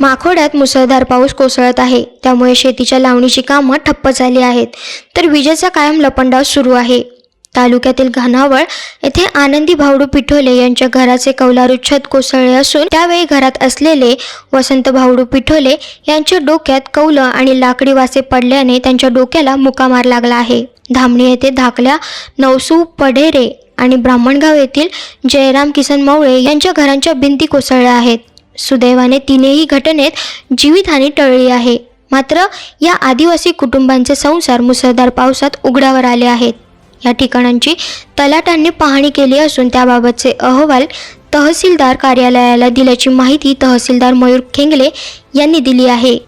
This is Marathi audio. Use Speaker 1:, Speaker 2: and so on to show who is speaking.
Speaker 1: माखोड्यात मुसळधार पाऊस कोसळत आहे. त्यामुळे शेतीच्या लावणीची कामं ठप्प झाली आहेत. तर विजेचा कायम लपंडाव सुरू आहे. तालुक्यातील घानावळ येथे आनंदी भावडू पिठोले यांच्या घराचे कौलारू छत कोसळले असून त्यावेळी घरात असलेले वसंत भावडू पिठोले यांच्या डोक्यात कौलं आणि लाकडी वासे पडल्याने त्यांच्या डोक्याला मुकामार लागला आहे. धामणी येथे धाकल्या नवसू पढेरे आणि ब्राह्मणगाव येथील जयराम किसन मवळे यांच्या घरांच्या भिंती कोसळल्या आहेत. सुदैवाने तिनेही घटनेत जीवितहानी टळली आहे. मात्र या आदिवासी कुटुंबांचे संसार मुसळधार पावसात उघड्यावर आले आहेत. या ठिकाणांची तलाटांनी पाहणी केली असून त्याबाबतचे अहवाल तहसीलदार कार्यालयाला दिल्याची माहिती तहसीलदार मयूर खेंगले यांनी दिली आहे.